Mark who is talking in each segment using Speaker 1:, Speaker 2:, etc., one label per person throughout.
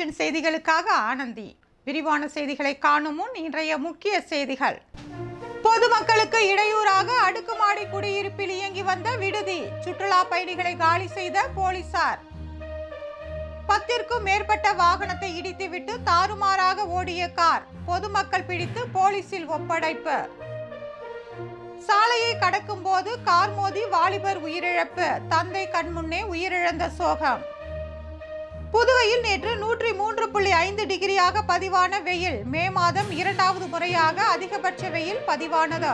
Speaker 1: Nation செய்திகளுக்காக ஆனந்தி. விரிவான செய்திகளை காணும் முன் இன்றைய முக்கிய செய்திகள். பொதுமக்களுக்கு இடையூறாக அடுக்குமாடி குடியிருப்பில் இயங்கி வந்த விடுதி. சுற்றுலா பயணிகளை காலி செய்த போலீசார். பத்திற்கும் மேற்பட்ட வாகனத்தை இடித்துவிட்டு தாறுமாறாக ஓடிய கார். பொதுமக்கள் பிடித்து போலீசில் ஒப்படைப்பு. சாலையை கடக்கும் போது கார் மோதி வாலிபர் உயிரிழப்பு. தந்தை கண்முன்னே உயிரிழந்த சோகம். புதுவையில் நேற்று நூற்றி மூன்று புள்ளி ஐந்து டிகிரியாக பதிவான வெயில். மே மாதம் இரண்டாவது முறையாக அதிகபட்ச வெயில் பதிவானது.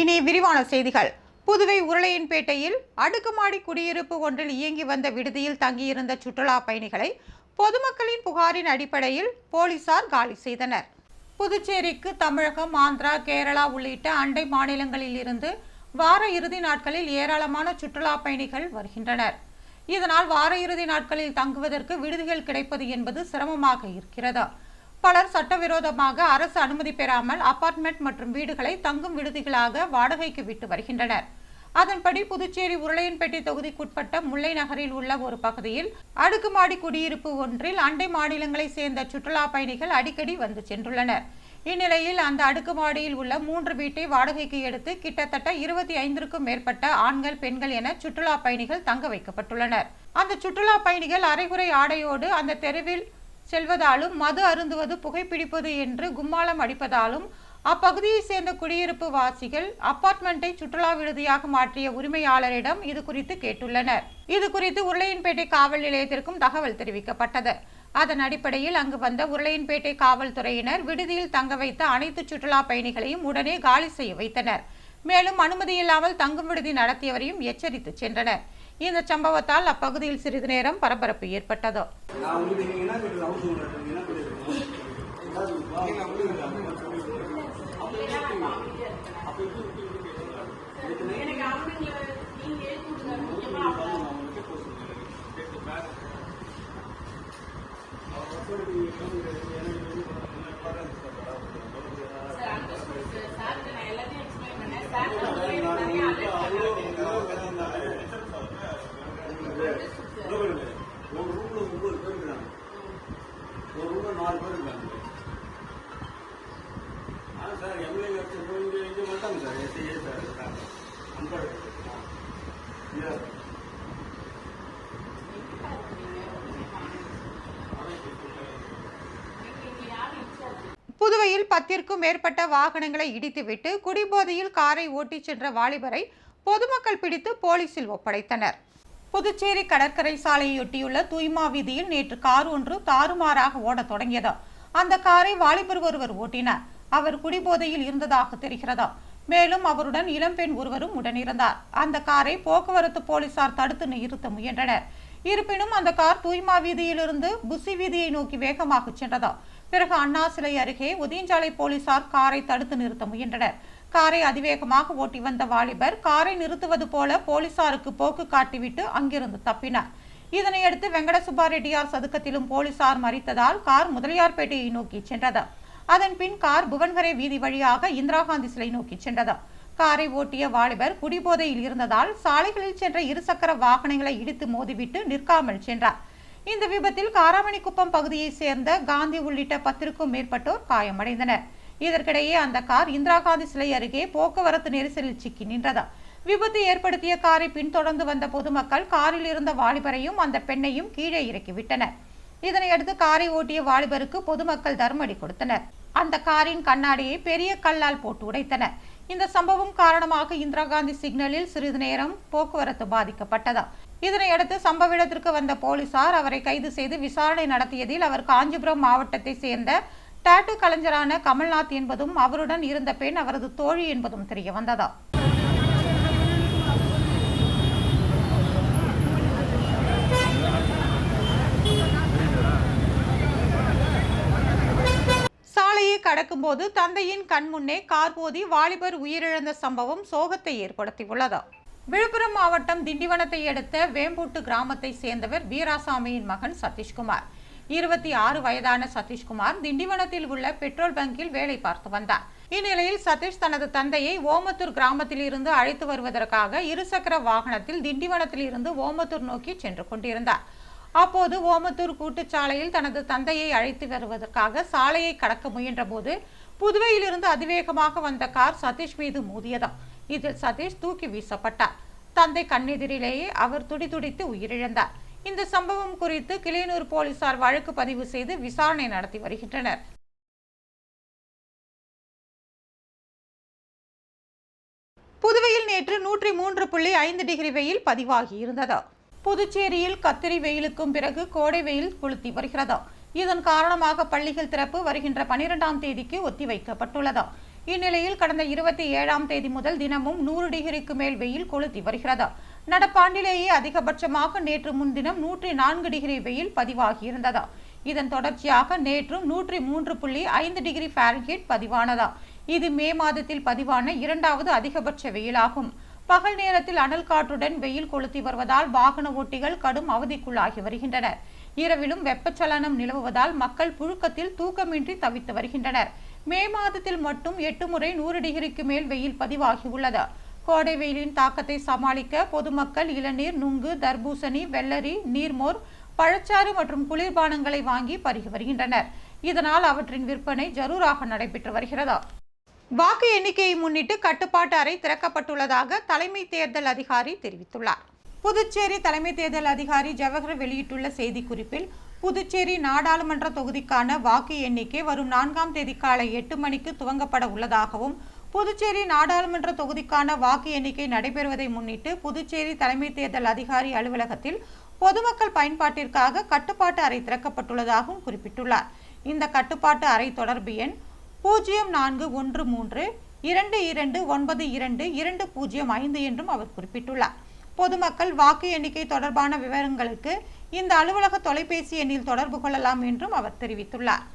Speaker 1: இனி விரிவான செய்திகள். புதுவை உருளையன்பேட்டையில் அடுக்குமாடி குடியிருப்பு ஒன்றில் இயங்கி வந்த விடுதியில் தங்கியிருந்த சுற்றுலா பயணிகளை பொதுமக்களின் புகாரின் அடிப்படையில் போலீசார் காலி செய்தனர். புதுச்சேரிக்கு தமிழகம் ஆந்திரா கேரளா உள்ளிட்ட அண்டை மாநிலங்களில் இருந்து வார இறுதி நாட்களில் ஏராளமான சுற்றுலா பயணிகள் வருகின்றனர். இதனால் வார இறுதி நாட்களில் தங்குவதற்கு விடுதிகள் கிடைப்பது என்பது சிரமமாக இருக்கிறது? பலர் சட்டவிரோதமாக அரசு அனுமதி பெறாமல் அபார்ட்மெண்ட் மற்றும் வீடுகளை தங்கும் விடுதிகளாக வாடகைக்கு விட்டு வருகின்றனர். அதன்படி புதுச்சேரி உருளையன்பேட்டை தொகுதிக்குட்பட்ட முல்லை நகரில் உள்ள ஒரு பகுதியில் அடுக்குமாடி குடியிருப்பு ஒன்றில் அண்டை மாநிலங்களை சேர்ந்த சுற்றுலா பயணிகள் அடிக்கடி வந்து சென்றுள்ளனர். இந்நிலையில் அந்த அடுக்குமாடியில் உள்ள மூன்று வீட்டை வாடகைக்கு எடுத்து கிட்டத்தட்ட இருபத்தி ஐந்திற்கும் மேற்பட்ட ஆண்கள் பெண்கள் என சுற்றுலா பயணிகள் தங்க வைக்கப்பட்டுள்ளனர். அந்த சுற்றுலா பயணிகள் அரைகுறை ஆடையோடு அந்த தெருவில் செல்வதாலும் மது அருந்துவது புகைப்பிடிப்பது என்று கும்மாளம் அடிப்பதாலும் அப்பகுதியை சேர்ந்த குடியிருப்பு வாசிகள் அப்பார்ட்மெண்ட்டை சுற்றுலா விடுதியாக மாற்றிய உரிமையாளரிடம் இது குறித்து கேட்டுள்ளனர். இது குறித்து உருளையன்பேட்டை காவல் நிலையத்திற்கும் தகவல் தெரிவிக்கப்பட்டது. அதன் அடிப்படையில் அங்கு வந்த உருளையன்பேட்டை காவல்துறையினர் விடுதியில் தங்க வைத்த அனைத்து சுற்றுலா பயணிகளையும் உடனே காலி செய்ய வைத்தனர். மேலும் அனுமதி இல்லாமல் தங்கும் விடுதி நடத்தியவரையும் எச்சரித்து சென்றனர். இந்த சம்பவத்தால் அப்பகுதியில் சிறிது நேரம் பரபரப்பு ஏற்பட்டது.
Speaker 2: நாலு பேர் இருக்காங்க ஆ சார் எம்எல்ஏ வச்சு இங்கே இங்கே மாட்டாங்க sir S I A sir இருக்காங்க அம்பர்
Speaker 3: இங்க
Speaker 1: புதுவையில் பத்திற்கும் மேற்பட்ட வாகனங்களை இடித்துவிட்டு குடிபோதையில் காரை ஓட்டிச் சென்ற வாலிபரை பொதுமக்கள் பிடித்து போலீசில் ஒப்படைத்தனர். புதுச்சேரி கடற்கரை சாலையொட்டியுள்ள தூய்மா வீதியில் நேற்று கார் ஒன்று தாறுமாறாக ஓடத் தொடங்கியது. அந்த காரை வாலிபர் ஒருவர் ஓட்டினார். அவர் குடிபோதையில் இருந்ததாக தெரிகிறது. மேலும் அவருடன் இளம்பெண் ஒருவரும் உடனிருந்தார். அந்த காரை போக்குவரத்து போலீசார் தடுத்து நிறுத்த முயன்றனர். இருப்பினும் அந்த கார் தூய்மா வீதியிலிருந்து புசி வீதியை நோக்கி வேகமாக சென்றது. பிறகு அண்ணா சிலை அருகே உதயஞ்சாலை போலீசார் காரை தடுத்து நிறுத்த முயன்றனர். காரை அதிவேகமாக ஓட்டி வந்த வாலிபர் காரை நிறுத்துவது போல போலீசாருக்கு போக்கு காட்டிவிட்டு அங்கிருந்து தப்பினார். இதனையடுத்து வெங்கடசுப்பா ரெட்டியார் சதுக்கத்திலும் போலீசார் மறித்ததால் கார் முதலியார்பேட்டையை நோக்கி சென்றது. அதன் பின் கார் புவன்கரை வீதி வழியாக இந்திரா காந்தி சிலை நோக்கி சென்றது. காரை ஓட்டிய வாலிபர் குடிபோதையில் இருந்ததால் சாலைகளில் சென்ற இருசக்கர வாகனங்களை இடித்து மோதிவிட்டு நிற்காமல் சென்றார். இந்த விபத்தில் காராமணிக்குப்பம் பகுதியைச் சேர்ந்த காந்தி உள்ளிட்ட பத்திற்கும் மேற்பட்டோர் காயமடைந்தனர். இதற்கிடையே அந்த கார் இந்திரா காந்தி சிலை அருகே போக்குவரத்து நெரிசலில் சிக்கி நின்றதா விபத்து ஏற்படுத்திய காரை பின்தொடர்ந்து வந்த பொதுமக்கள் காரில் இருந்த வாலிபரையும் அந்த பெண்ணையும் கீழே இறக்கிவிட்டனர். இதனையடுத்து காரை ஓட்டிய வாலிபருக்கு பொதுமக்கள் தர்மடி கொடுத்தனர். அந்த காரின் கண்ணாடியை பெரிய கல்லால் போட்டு உடைத்தனர். இந்த சம்பவம் காரணமாக இந்திரா காந்தி சிக்னலில் சிறிது நேரம் போக்குவரத்து பாதிக்கப்பட்டதா இதனையடுத்து சம்பவ இடத்திற்கு வந்த போலீசார் அவரை கைது செய்து விசாரணை நடத்தியதில் அவர் காஞ்சிபுரம் மாவட்டத்தை சேர்ந்த டாட்டூ கலைஞரான கமல்நாத் என்பதும் அவருடன் இருந்த பெண் அவரது தோழி என்பதும் தெரிய வந்ததா? சாலையை கடக்கும்போது தந்தையின் கண் முன்னே கார் மோதி வாலிபர் உயிரிழந்த சம்பவம் சோகத்தை ஏற்படுத்தியுள்ளது? விழுப்புரம் மாவட்டம் திண்டிவனத்தை அடுத்த வேம்பூட்டு கிராமத்தை சேர்ந்தவர் வீராசாமியின் மகன் சதீஷ்குமார். இருபத்தி ஆறு வயதான சதீஷ்குமார் திண்டிவனத்தில் உள்ள பெட்ரோல் பங்கில் வேலை பார்த்து வந்தார். இந்நிலையில் சதீஷ் தனது தந்தையை ஓமத்தூர் கிராமத்தில் இருந்து அழைத்து வருவதற்காக இருசக்கர வாகனத்தில் திண்டிவனத்தில் இருந்து ஓமத்தூர் நோக்கி சென்று கொண்டிருந்தார். அப்போது ஓமத்தூர் கூட்டுச்சாலையில் தனது தந்தையை அழைத்து வருவதற்காக சாலையை கடக்க முயன்றபோது புதுவையிலிருந்து அதிவேகமாக வந்த கார் சதீஷ் மீது மோதியதாம். இதில் சதீஷ் தூக்கி வீசப்பட்டார். தந்தை கண்ணெதிரிலேயே அவர் துடிதுடித்து உயிரிழந்தார். இந்த சம்பவம் குறித்து கிளியனூர் போலீசார் வழக்கு பதிவு செய்து விசாரணை நடத்தி வருகின்றனர். புதுவையில் நேற்று நூற்றி மூன்று புள்ளி ஐந்து டிகிரி வெயில் பதிவாகியிருந்தது புதுச்சேரியில் கத்திரி வெயிலுக்கும் பிறகு கோடை வெயில் கொளுத்தி வருகிறது. இதன் காரணமாக பள்ளிகள் திறப்பு வருகின்ற பனிரெண்டாம் தேதிக்கு ஒத்திவைக்கப்பட்டுள்ளது. இந்நிலையில் கடந்த இருபத்தி ஏழாம் தேதி முதல் தினமும் நூறு டிகிரிக்கு மேல் வெயில் கொளுத்தி வருகிறது. நடப்பாண்டிலேயே அதிகபட்சமாக நேற்று முன்தினம் நூற்றி நான்கு டிகிரி வெயில் பதிவாகியிருந்ததா? இதன் தொடர்ச்சியாக நேற்றும் நூற்றி மூன்று புள்ளி ஐந்து டிகிரி ஃபாரன்ஹீட் பதிவானதா? இது மே மாதத்தில் பதிவான இரண்டாவது அதிகபட்ச வெயிலாகும். பகல் நேரத்தில் அனல் காற்றுடன் வெயில் கொளுத்தி வருவதால் வாகன ஓட்டிகள் கடும் அவதிக்குள்ளாகி வருகின்றனர். இரவிலும் வெப்பச்சலனம் நிலவுவதால் மக்கள் புழுக்கத்தில் தூக்கமின்றி தவித்து வருகின்றனர். மே மாதத்தில் மட்டும் எட்டு முறை நூறு டிகிரிக்கு மேல் வெயில் பதிவாகியுள்ளது கோடை வெயிலின் தாக்கத்தை சமாளிக்க பொதுமக்கள் இளநீர் நுங்கு தர்பூசணி வெள்ளரி நீர்மோர் பழச்சாறு மற்றும் குளிர்பானங்களை வாங்கி பருகி வருகின்றனர். இதனால் அவற்றின் விற்பனை ஜரூராக நடைபெற்று வருகிறது. வாக்கு எண்ணிக்கையை முன்னிட்டு கட்டுப்பாட்டு அறை திறக்கப்பட்டுள்ளதாக தலைமை தேர்தல் அதிகாரி தெரிவித்துள்ளார். புதுச்சேரி தலைமை தேர்தல் அதிகாரி ஜவஹர் வெளியிட்டுள்ள செய்திக்குறிப்பில் புதுச்சேரி நாடாளுமன்ற தொகுதிக்கான வாக்கு எண்ணிக்கை வரும் நான்காம் தேதி காலை எட்டு மணிக்கு துவங்கப்பட உள்ளதாகவும் புதுச்சேரி நாடாளுமன்ற தொகுதிக்கான வாக்கு எண்ணிக்கை நடைபெறுவதை முன்னிட்டு புதுச்சேரி தலைமை தேர்தல் அதிகாரி அலுவலகத்தில் பொதுமக்கள் பயன்பாட்டிற்காக கட்டுப்பாட்டு அறை திறக்கப்பட்டுள்ளதாகவும் குறிப்பிட்டுள்ளார். இந்த கட்டுப்பாட்டு அறை தொடர்பு எண் பூஜ்ஜியம் நான்கு ஒன்று மூன்று இரண்டு இரண்டு ஒன்பது இரண்டு இரண்டு பூஜ்ஜியம் ஐந்து என்றும் அவர் குறிப்பிட்டுள்ளார். பொதுமக்கள் வாக்கு எண்ணிக்கை தொடர்பான விவரங்களுக்கு இந்த அலுவலக தொலைபேசி எண்ணில் தொடர்பு கொள்ளலாம் என்றும் அவர் தெரிவித்துள்ளார்.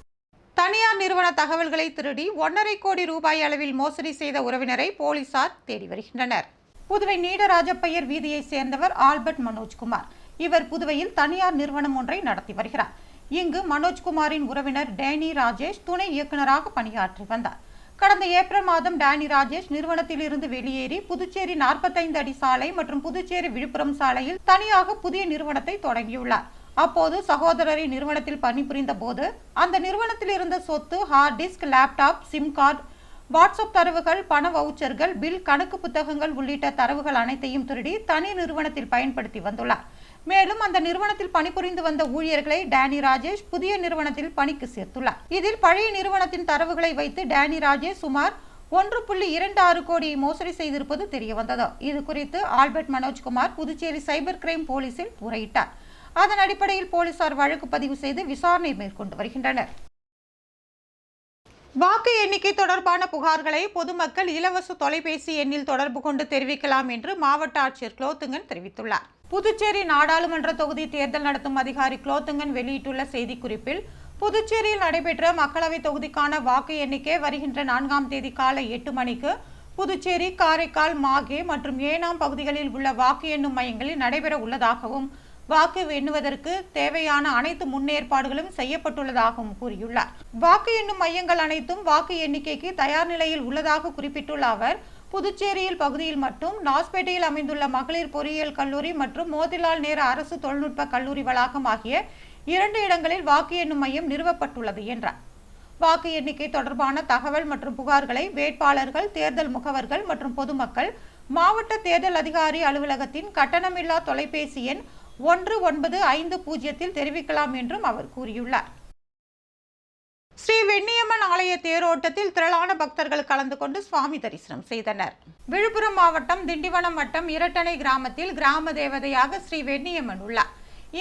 Speaker 1: தனியார் நிறுவன தகவல்களை திருடி ஒன்றரை கோடி ரூபாய் அளவில் மோசடி செய்த உறவினரை போலீசார் தேடி வருகின்றனர். புதுவை நீடராஜப்பையர் வீதியைச் சேர்ந்தவர் ஆல்பர்ட் மனோஜ்குமார். இவர் புதுவையில் தனியார் நிறுவனம் ஒன்றை நடத்தி வருகிறார். இங்கு மனோஜ்குமாரின் உறவினர் டேனி ராஜேஷ் துணை இயக்குநராக பணியாற்றி வந்தார். கடந்த ஏப்ரல் மாதம் டேனி ராஜேஷ் நிறுவனத்தில் இருந்து வெளியேறி புதுச்சேரி நாற்பத்தைந்து அடி சாலை மற்றும் புதுச்சேரி விழுப்புரம் சாலையில் தனியாக புதிய நிறுவனத்தை தொடங்கியுள்ளார். அப்போது சகோதரரின் நிறுவனத்தில் பணிபுரிந்த போது அந்த நிறுவனத்தில் இருந்த சொத்து hard disk laptop SIM card WhatsApp தரவுகள் பண வவுச்சர்கள் பில் கணக்கு புத்தகங்கள் உள்ளிட்ட தரவுகள் அனைத்தையும் திருடி தனி நிறுவனத்தில் பயன்படுத்தி வந்துள்ளார். மேலும் அந்த நிறுவனத்தில் பணிபுரிந்து வந்த ஊழியர்களை டேனி ராஜேஷ் புதிய நிறுவனத்தில் பணிக்கு சேர்த்துள்ளார். இதில் பழைய நிறுவனத்தின் தரவுகளை வைத்து டேனி ராஜேஷ் சுமார் ஒன்று புள்ளி இரண்டு ஆறு கோடியை மோசடி செய்திருப்பது தெரிய வந்தது இது குறித்து Albert Manojkumar Puducherry cyber crime போலீசில் முறையிட்டார் அதன் அடிப்படையில் போலீசார் வழக்கு பதிவு செய்து விசாரணை மேற்கொண்டு வருகின்றனர். வாக்கு எண்ணிக்கை தொடர்பான புகார்களை பொதுமக்கள் இலவச தொலைபேசி எண்ணில் தொடர்பு கொண்டு தெரிவிக்கலாம் என்று மாவட்ட ஆட்சியர் குலோத்துங்கன் தெரிவித்துள்ளார். புதுச்சேரி நாடாளுமன்ற தொகுதி தேர்தல் நடத்தும் அதிகாரி குலோத்துங்கன் வெளியிட்டுள்ள செய்திக்குறிப்பில் புதுச்சேரியில் நடைபெற்ற மக்களவைத் தொகுதிக்கான வாக்கு எண்ணிக்கை வருகின்ற நான்காம் தேதி காலை எட்டு மணிக்கு புதுச்சேரி காரைக்கால் மாகே மற்றும் ஏனாம் பகுதிகளில் உள்ள வாக்கு எண்ணும் மையங்களில் நடைபெற உள்ளதாகவும் வாக்கு எண்ணுவதற்கு தேவையான அனைத்து முன்னேற்பாடுகளும் செய்யப்பட்டுள்ளதாகவும் கூறியுள்ளார். வாக்கு எண்ணும் மையங்கள் அனைத்தும் வாக்கு எண்ணிக்கைக்கு தயார் நிலையில் உள்ளதாக குறிப்பிட்டுள்ள அவர் புதுச்சேரியில் பகுதியில் மட்டும் லாஸ்பேட்டையில் அமைந்துள்ள மகளிர் பொறியியல் கல்லூரி மற்றும் மோதிலால் நேரு அரசு தொழில்நுட்ப கல்லூரி வளாகம் ஆகிய இரண்டு இடங்களில் வாக்கு எண்ணும் மையம் நிறுவப்பட்டுள்ளது என்றார். வாக்கு எண்ணிக்கை தொடர்பான தகவல் மற்றும் புகார்களை வேட்பாளர்கள் தேர்தல் முகவர்கள் மற்றும் பொதுமக்கள் மாவட்ட தேர்தல் அதிகாரி அலுவலகத்தின் கட்டணமில்லா தொலைபேசி எண் ஒன்று ஒன்பது ஐந்து பூஜ்ஜியத்தில் தெரிவிக்கலாம் என்றும் அவர் கூறியுள்ளார். ஸ்ரீ வெண்ணியம்மன் ஆலய தேரோட்டத்தில் திரளான பக்தர்கள் கலந்து கொண்டு சுவாமி தரிசனம் செய்தனர். விழுப்புரம் மாவட்டம் திண்டிவனம் வட்டம் இரட்டனை கிராமத்தில் கிராம தேவதையாக ஸ்ரீ வெண்ணியம்மன் உள்ளார்.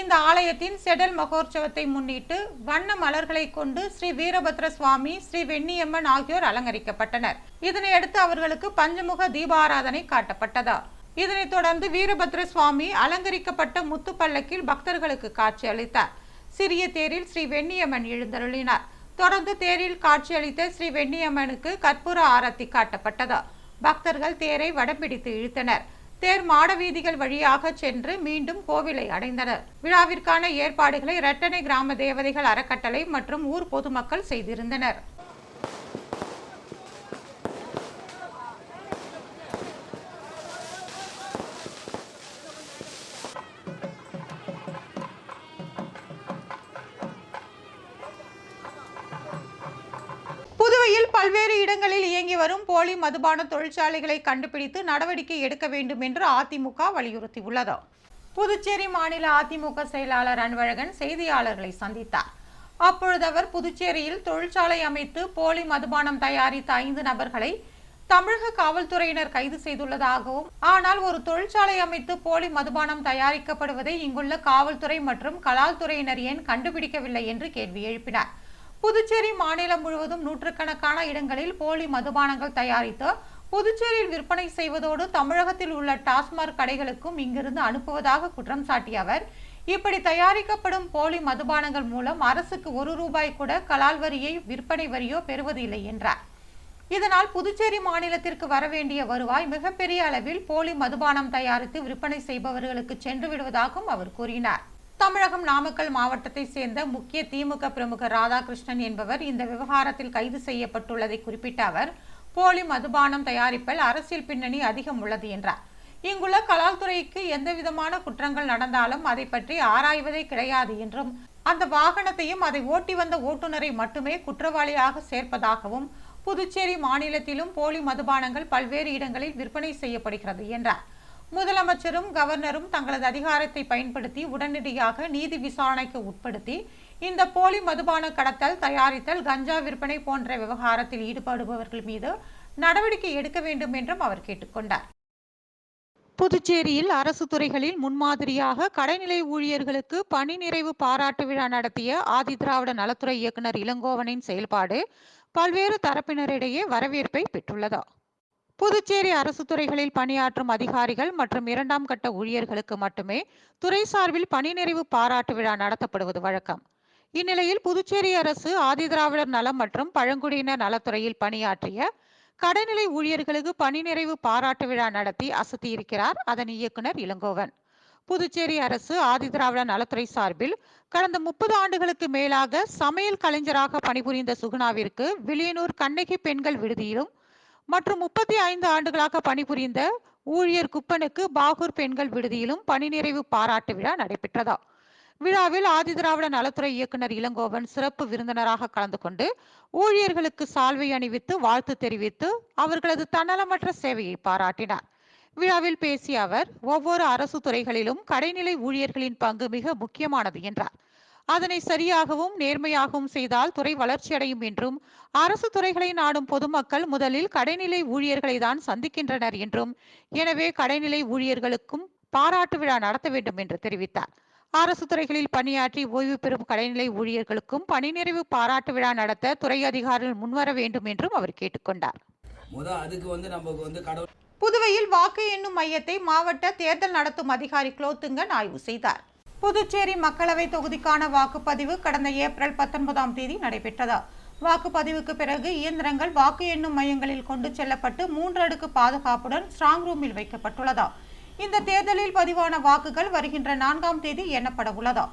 Speaker 1: இந்த ஆலயத்தின் செடல் மகோற்சவத்தை முன்னிட்டு வண்ண மலர்களை கொண்டு ஸ்ரீ வீரபத்ர சுவாமி ஸ்ரீ வெண்ணியம்மன் ஆகியோர் அலங்கரிக்கப்பட்டனர். இதனையடுத்து அவர்களுக்கு பஞ்சமுக தீபாராதனை காட்டப்பட்டதா. இதனைத் தொடர்ந்து வீரபத்ர சுவாமி அலங்கரிக்கப்பட்ட முத்து பல்லக்கில் பக்தர்களுக்கு காட்சி அளித்தார். சிறிய தேரில் ஸ்ரீ வெண்ணியம்மன் எழுந்தருளினார். தொடர்ந்து தேரில் காட்சியளித்த ஸ்ரீ வெண்ணியம்மனுக்கு கற்பூர ஆரத்தி காட்டப்பட்டது. பக்தர்கள் தேரை வடம்பிடித்து இழுத்தனர். தேர் மாட வீதிகள் வழியாக சென்று மீண்டும் கோவிலை அடைந்தனர். விழாவிற்கான ஏற்பாடுகளை இரட்டனை கிராம தேவதைகள் அறக்கட்டளை மற்றும் ஊர் பொதுமக்கள் செய்திருந்தனர். போலி மதுபான தொழிற்சாலைகளை கண்டுபிடித்து நடவடிக்கை எடுக்க வேண்டும் என்று அதிமுக வலியுறுத்தியுள்ளது. புதுச்சேரி மாநில அதிமுக செயலாளர் அன்பழகன் செய்தியாளர்களை சந்தித்தார். அப்பொழுது அவர் புதுச்சேரியில் தொழிற்சாலை அமைத்து போலி மதுபானம் தயாரித்த ஐந்து நபர்களை தமிழக காவல்துறையினர் கைது செய்துள்ளதாகவும் ஆனால் ஒரு தொழிற்சாலை அமைத்து போலி மதுபானம் தயாரிக்கப்படுவதை இங்குள்ள காவல்துறை மற்றும் கலால்துறையினர் ஏன் கண்டுபிடிக்கவில்லை என்று கேள்வி எழுப்பினார். புதுச்சேரி மாநிலம் முழுவதும் நூற்றுக்கணக்கான இடங்களில் போலி மதுபானங்கள் தயாரித்து புதுச்சேரியில் விற்பனை செய்வதோடு தமிழகத்தில் உள்ள டாஸ்மாக் கடைகளுக்கும் இங்கிருந்து அனுப்புவதாக குற்றம் சாட்டிய அவர் இப்படி தயாரிக்கப்படும் போலி மதுபானங்கள் மூலம் அரசுக்கு ஒரு ரூபாய் கூட கலால் வரியை விற்பனை வரியோ பெறுவதில்லை என்றார். இதனால் புதுச்சேரி மாநிலத்திற்கு வரவேண்டிய வருவாய் மிகப்பெரிய அளவில் போலி மதுபானம் தயாரித்து விற்பனை செய்பவர்களுக்கு சென்று விடுவதாகவும் அவர் கூறினார். தமிழகம் நாமக்கல் மாவட்டத்தை சேர்ந்த முக்கிய திமுக பிரமுகர் ராதாகிருஷ்ணன் என்பவர் இந்த விவகாரத்தில் கைது செய்யப்பட்டுள்ளதை குறிப்பிட்ட அவர் போலி மதுபானம் தயாரிப்பில் அரசியல் பின்னணி அதிகம் உள்ளது என்றார். இங்குள்ள கலால்துறைக்கு எந்தவிதமான குற்றங்கள் நடந்தாலும் அதை பற்றி ஆராய்வதே கிடையாது என்றும் அந்த வாகனத்தையும் அதை ஓட்டி வந்த ஓட்டுநரை மட்டுமே குற்றவாளியாக சேர்ப்பதாகவும் புதுச்சேரி மாநிலத்திலும் போலி மதுபானங்கள் பல்வேறு இடங்களில் விற்பனை செய்யப்படுகிறது என்றார். முதலமைச்சரும் கவர்னரும் தங்களது அதிகாரத்தை பயன்படுத்தி உடனடியாக நீதி விசாரணைக்கு உட்படுத்தி இந்த போலி மதுபான கடத்தல் தயாரித்தல் கஞ்சா விற்பனை போன்ற விவகாரத்தில் ஈடுபடுபவர்கள் மீது நடவடிக்கை எடுக்க வேண்டும் என்றும் அவர் கேட்டுக்கொண்டார். புதுச்சேரியில் அரசு துறைகளில் முன்மாதிரியாக கடைநிலை ஊழியர்களுக்கு பணி நிறைவு பாராட்டு விழா நடத்திய ஆதிதிராவிட நலத்துறை இயக்குனர் இளங்கோவனின் செயல்பாடு பல்வேறு தரப்பினரிடையே வரவேற்பை பெற்றுள்ளதா புதுச்சேரி அரசு துறைகளில் பணியாற்றும் அதிகாரிகள் மற்றும் இரண்டாம் கட்ட ஊழியர்களுக்கு மட்டுமே துறை சார்பில் பணி நிறைவு பாராட்டு விழா நடத்தப்படுவது வழக்கம். இந்நிலையில் புதுச்சேரி அரசு ஆதிதிராவிடர் நலம் மற்றும் பழங்குடியினர் நலத்துறையில் பணியாற்றிய கடைநிலை ஊழியர்களுக்கு பணி நிறைவு பாராட்டு விழா நடத்தி அசத்தியிருக்கிறார் அதன் இயக்குனர் இளங்கோவன். புதுச்சேரி அரசு ஆதிதிராவிட நலத்துறை சார்பில் கடந்த முப்பது ஆண்டுகளுக்கு மேலாக சமையல் கலைஞராக பணிபுரிந்த சுகுணாவிற்கு வில்லியனூர் கண்ணகி பெண்கள் விடுதியிலும் மற்றும் முப்பத்தி ஐந்து ஆண்டுகளாக பணிபுரிந்த ஊழியர் குப்பனுக்கு பாகூர் பெண்கள் விடுதியிலும் பணி நிறைவு பாராட்டு விழா நடைபெற்றதா? விழாவில் ஆதிதிராவிட நலத்துறை இயக்குனர் இளங்கோவன் சிறப்பு விருந்தினராக கலந்து கொண்டு ஊழியர்களுக்கு சால்வை அணிவித்து வாழ்த்து தெரிவித்து அவர்களது தன்னலமற்ற சேவையை பாராட்டினார். விழாவில் பேசிய அவர் ஒவ்வொரு அரசு துறைகளிலும் கடைநிலை ஊழியர்களின் பங்கு மிக முக்கியமானது என்றார். அதனை சரியாகவும் நேர்மையாகவும் செய்தால் துறை வளர்ச்சியடையும் என்றும் அரசு துறைகளை நாடும் பொதுமக்கள் முதலில் கடைநிலை ஊழியர்களை தான் சந்திக்கின்றனர் என்றும் எனவே கடைநிலை ஊழியர்களுக்கும் பாராட்டு விழா நடத்த வேண்டும் என்று தெரிவித்தார். அரசு துறைகளில் பணியாற்றி ஓய்வு பெறும் கடைநிலை ஊழியர்களுக்கும் பணி நிறைவு பாராட்டு விழா நடத்த துறை அதிகாரிகள் முன்வர வேண்டும் என்றும் அவர் கேட்டுக்கொண்டார். புதுவையில் வாக்கு எண்ணும் மையத்தை மாவட்ட தேர்தல் நடத்தும் அதிகாரி குலோத்துங்கன் ஆய்வு செய்தார். புதுச்சேரி மக்களவை தொகுதிக்கான வாக்குப்பதிவு கடந்த ஏப்ரல் பத்தொன்பதாம் தேதி நடைபெற்றது. வாக்குப்பதிவுக்கு பிறகு இயந்திரங்கள் வாக்கு எண்ணும் மையங்களில் கொண்டு செல்லப்பட்டு மூன்று அடுக்கு பாதுகாப்புடன் ஸ்ட்ராங் ரூமில் வைக்கப்பட்டுள்ளதா. இந்த தேர்தலில் பதிவான வாக்குகள் வருகின்ற நான்காம் தேதி எண்ணப்பட உள்ளதா.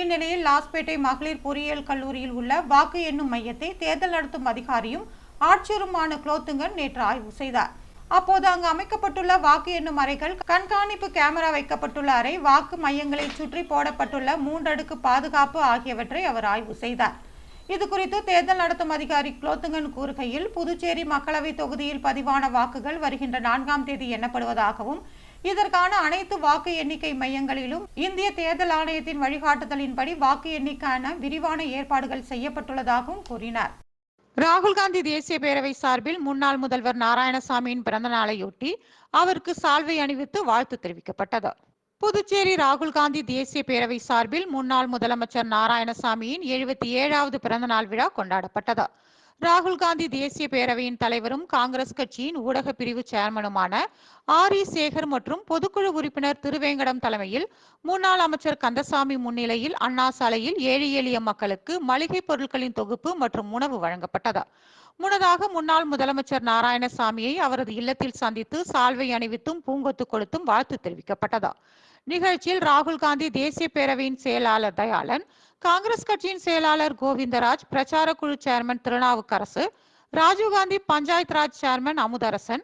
Speaker 1: இந்நிலையில் லாஸ்பேட்டை மகளிர் பொறியியல் கல்லூரியில் உள்ள வாக்கு எண்ணும் மையத்தை தேர்தல் நடத்தும் அதிகாரியும் ஆட்சியருமான குலோத்துங்கன் நேற்று ஆய்வு செய்தார். அப்போது அங்கு அமைக்கப்பட்டுள்ள வாக்கு எண்ணும் அறைகள் கண்காணிப்பு கேமரா வைக்கப்பட்டுள்ள அறை வாக்கு மையங்களை சுற்றி போடப்பட்டுள்ள மூன்றடுக்கு பாதுகாப்பு ஆகியவற்றை அவர் ஆய்வு செய்தார். இது குறித்து தேர்தல் நடத்தும் அதிகாரி குலோத்துங்கன் கூறுகையில் புதுச்சேரி மக்களவை தொகுதியில் பதிவான வாக்குகள் வருகின்ற நான்காம் தேதி எண்ணப்படுவதாகவும் இதற்கான அனைத்து வாக்கு எண்ணிக்கை மையங்களிலும் இந்திய தேர்தல் ஆணையத்தின் வழிகாட்டுதலின்படி வாக்கு எண்ணிக்கான விரிவான ஏற்பாடுகள் செய்யப்பட்டுள்ளதாகவும் கூறினார். ராகுல் காந்தி தேசிய பேரவை சார்பில் முன்னாள் முதல்வர் நாராயணசாமியின் பிறந்த நாளையொட்டி அவருக்கு சால்வை அணிவித்து வாழ்த்து தெரிவிக்கப்பட்டது. புதுச்சேரி ராகுல் காந்தி தேசிய பேரவை சார்பில் முன்னாள் முதலமைச்சர் நாராயணசாமியின் எழுபத்தி ஏழாவது பிறந்தநாள் விழா கொண்டாடப்பட்டது. ராகுல் காந்தி தேசிய பேரவையின் தலைவரும் காங்கிரஸ் கட்சியின் ஊடக பிரிவு சேர்மனுமான ஆர் இ சேகர் மற்றும் பொதுக்குழு உறுப்பினர் திருவேங்கடம் தலைமையில் முன்னாள் அமைச்சர் கந்தசாமி முன்னிலையில் அண்ணா சாலையில் ஏழை எளிய மக்களுக்கு மளிகை பொருட்களின் தொகுப்பு மற்றும் உணவு வழங்கப்பட்டது. முன்னதாக முன்னாள் முதலமைச்சர் நாராயணசாமியை அவரது இல்லத்தில் சந்தித்து சால்வை அணிவித்தும் பூங்கொத்து கொடுத்தும் வாழ்த்து தெரிவிக்கப்பட்டது. நிகழ்ச்சியில் ராகுல் காந்தி தேசிய பேரவையின் செயலாளர் தயாளன் காங்கிரஸ் கட்சியின் செயலாளர் கோவிந்தராஜ் பிரச்சார குழு சேர்மன் திருநாவுக்கரசு ராஜீவ்காந்தி பஞ்சாயத் ராஜ் சேர்மன் அமுதரசன்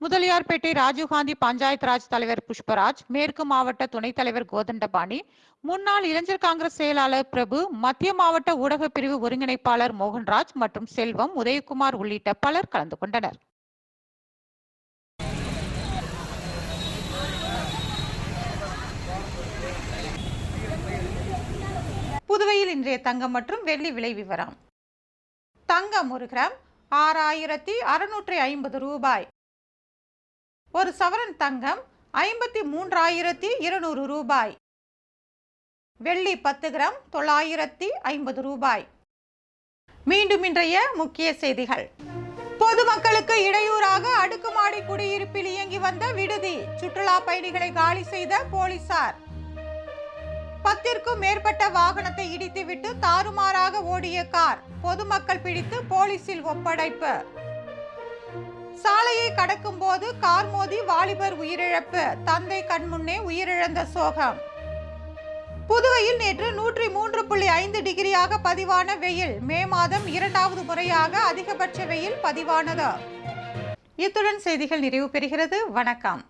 Speaker 1: முதலியார்பேட்டை ராஜீவ்காந்தி பஞ்சாயத் ராஜ் தலைவர் புஷ்பராஜ் மேற்கு மாவட்ட துணைத் தலைவர் கோதண்டபாணி முன்னாள் இளைஞர் காங்கிரஸ் செயலாளர் பிரபு மத்திய மாவட்ட ஊடகப் பிரிவு ஒருங்கிணைப்பாளர் மோகன்ராஜ் மற்றும் செல்வம் உதயகுமார் உள்ளிட்ட பலர் கலந்து கொண்டனர். புதுவையில் இன்றைய தங்கம் மற்றும் வெள்ளி விலை விவரம். தங்கம் ஒரு கிராம் ஆறாயிரத்தி அறுநூற்றி ஐம்பது ரூபாய். ஒரு சவரன் தங்கம் ஐம்பத்தி மூன்றாயிரத்தி இருநூறு ரூபாய். வெள்ளி பத்து கிராம் தொள்ளாயிரத்தி ஐம்பது ரூபாய். மீண்டும் இன்றைய முக்கிய செய்திகள். பொதுமக்களுக்கு இடையூறாக அடுக்குமாடி குடியிருப்பில் இயங்கி வந்த விடுதி. சுற்றுலா பயணிகளை காலி செய்த போலீசார். பத்திற்கும் மேற்பட்ட வாகனத்தை இடித்துவிட்டு தாறுமாறாக ஓடிய கார் பொதுமக்கள் பிடித்து போலீசில் ஒப்படைப்பு. சாலையை கடக்கும் போது கார் மோதி வாலிபர் உயிரிழப்பு. தந்தை கண்முன்னே உயிரிழந்த சோகம். புதுவையில் நேற்று நூற்றி மூன்று புள்ளி ஐந்து டிகிரியாக பதிவான வெயில். மே மாதம் இரண்டாவது முறையாக அதிகபட்ச வெயில் பதிவானது. இத்துடன் செய்திகள் நிறைவு பெறுகிறது. வணக்கம்.